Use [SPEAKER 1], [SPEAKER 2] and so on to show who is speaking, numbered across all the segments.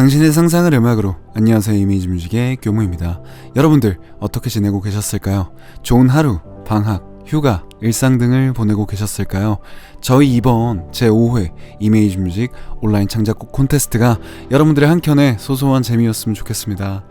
[SPEAKER 1] 당신의 상상을 음악으로 안녕하세요 이미지 뮤직의 교무입니다. 여러분들 어떻게 지내고 계셨을까요? 좋은 하루, 방학, 휴가, 일상 등을 보내고 계셨을까요? 저희 이번 제5회 이미지 뮤직 온라인 창작곡 콘테스트가 여러분들의 한켠에 소소한 재미였으면 좋겠습니다.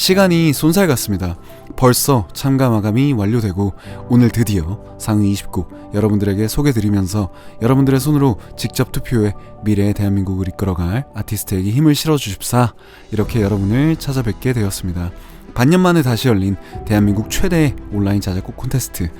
[SPEAKER 1] 시간이 쏜살 같습니다. 벌써 참가 마감이 완료되고 오늘 드디어 상위 20곡 여러분들에게 소개드리면서 여러분들의 손으로 직접 투표해 미래의 대한민국을 이끌어갈 아티스트에게 힘을 실어주십사 이렇게 여러분을 찾아뵙게 되었습니다. 반년 만에 다시 열린 대한민국 최대의 온라인 자작곡 콘테스트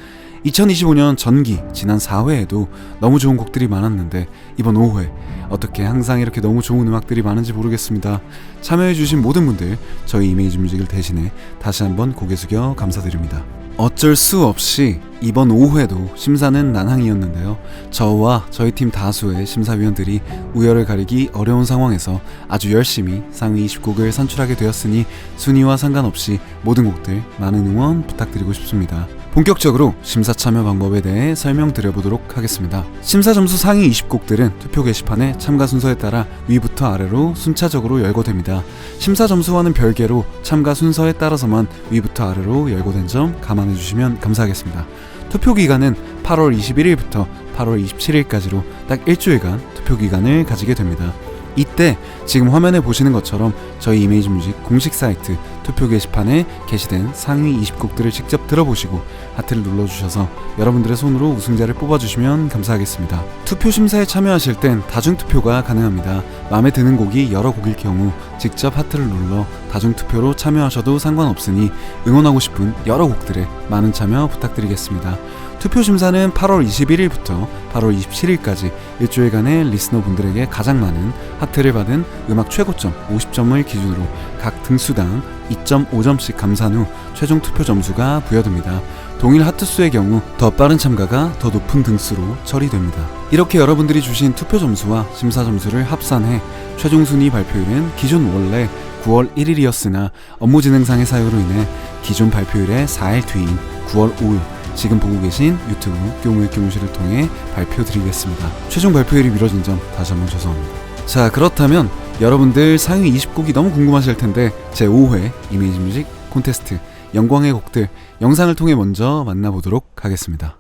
[SPEAKER 1] 2025년 전기 지난 4회에도 너무 좋은 곡들이 많았는데 이번 5회 어떻게 항상 이렇게 너무 좋은 음악들이 많은지 모르겠습니다. 참여해주신 모든 분들 저희 이메이지 뮤직을 대신해 다시 한번 고개 숙여 감사드립니다. 어쩔 수 없이 이번 5회도 심사는 난항이었는데요. 저와 저희 팀 다수의 심사위원들이 우열을 가리기 어려운 상황에서 아주 열심히 상위 20곡을 산출하게 되었으니 순위와 상관없이 모든 곡들 많은 응원 부탁드리고 싶습니다. 본격적으로 심사 참여 방법에 대해 설명드려보도록 하겠습니다. 심사 점수 상위 20곡들은 투표 게시판에 참가 순서에 따라 위부터 아래로 순차적으로 열거됩니다. 심사 점수와는 별개로 참가 순서에 따라서만 위부터 아래로 열거된 점 감안해 주시면 감사하겠습니다. 투표 기간은 8월 21일부터 8월 27일까지로 딱 일주일간 투표 기간을 가지게 됩니다. 이때 지금 화면에 보시는 것처럼 저희 이메이지 뮤직 공식 사이트 투표 게시판에 게시된 상위 20곡들을 직접 들어보시고 하트를 눌러주셔서 여러분들의 손으로 우승자를 뽑아주시면 감사하겠습니다. 투표 심사에 참여하실 땐 다중투표가 가능합니다. 마음에 드는 곡이 여러 곡일 경우 직접 하트를 눌러 다중투표로 참여하셔도 상관없으니 응원하고 싶은 여러 곡들에 많은 참여 부탁드리겠습니다. 투표 심사는 8월 21일부터 8월 27일까지 일주일간의 리스너 분들에게 가장 많은 하트를 받은 음악 최고점 50점을 기준으로 각 등수당 2.5점씩 감산 후 최종 투표 점수가 부여됩니다. 동일 하트 수의 경우 더 빠른 참가가 더 높은 등수로 처리됩니다. 이렇게 여러분들이 주신 투표 점수와 심사 점수를 합산해 최종 순위 발표일은 기존 원래 9월 1일이었으나 업무 진행상의 사유로 인해 기존 발표일의 4일 뒤인 9월 5일 지금 보고 계신 유튜브 교무의 교무실을 통해 발표드리겠습니다. 최종 발표일이 미뤄진 점 다시 한번 죄송합니다. 자 그렇다면 여러분들 상위 20곡이 너무 궁금하실 텐데 제 5회 이미지 뮤직 콘테스트 영광의 곡들 영상을 통해 먼저 만나보도록 하겠습니다.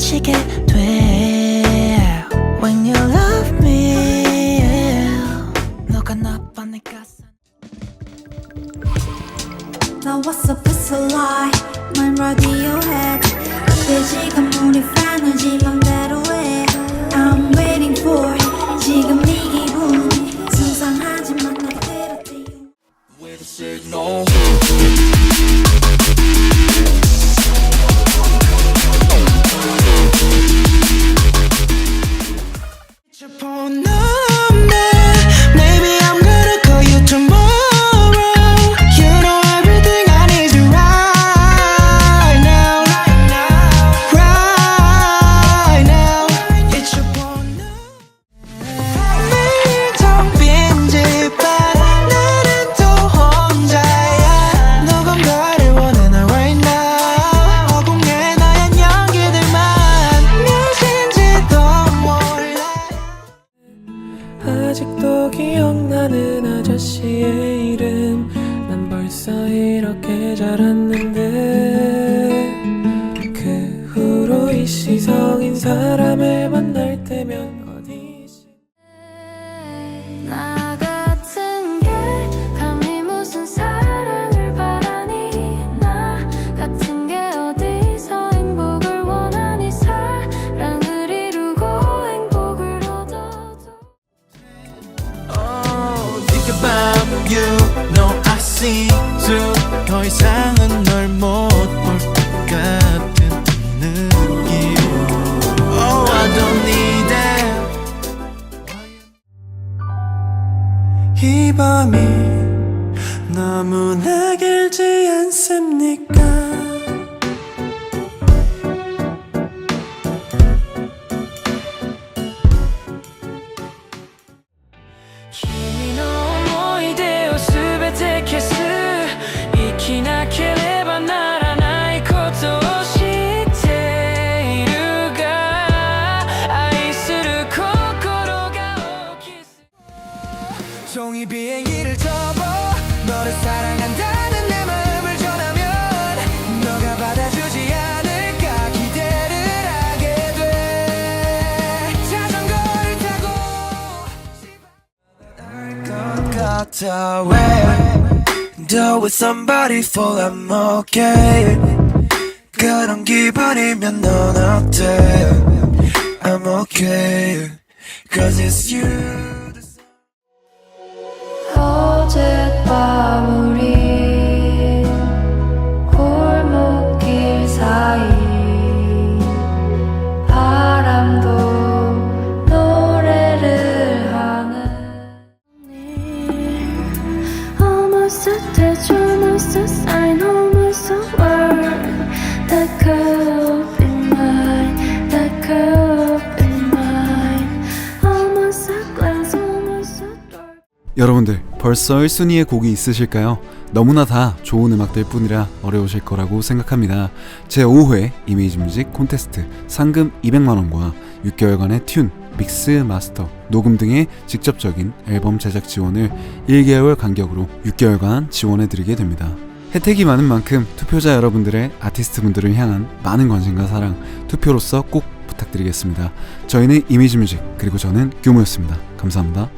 [SPEAKER 2] 너에게
[SPEAKER 3] 기억나는 아저씨의 이름. 난 벌써 이렇게
[SPEAKER 4] 자랐는데 그 후로
[SPEAKER 2] 이 시성인 사람을
[SPEAKER 3] you. No, I see through. 더 이상은 널 못 볼 것 같은 느낌. Oh, I don't need it. 이 밤이 너무나 길지 않습니까? 타고 날것 같아 왜 Do with somebody for I'm okay 그런 기분이면 넌 어때 I'm okay Cause it's you
[SPEAKER 2] 어젯밤 우
[SPEAKER 1] 여러분들 벌써 1순위의 곡이 있으실까요? 너무나 다 좋은 음악들 뿐이라 어려우실 거라고 생각합니다. 제 5회 이미지 뮤직 콘테스트 상금 200만원과 6개월간의 튠, 믹스, 마스터, 녹음 등의 직접적인 앨범 제작 지원을 1개월 간격으로 6개월간 지원해드리게 됩니다. 혜택이 많은 만큼 투표자 여러분들의 아티스트 분들을 향한 많은 관심과 사랑, 투표로서 꼭 부탁드리겠습니다. 저희는 이미지 뮤직, 그리고 저는 규모였습니다. 감사합니다.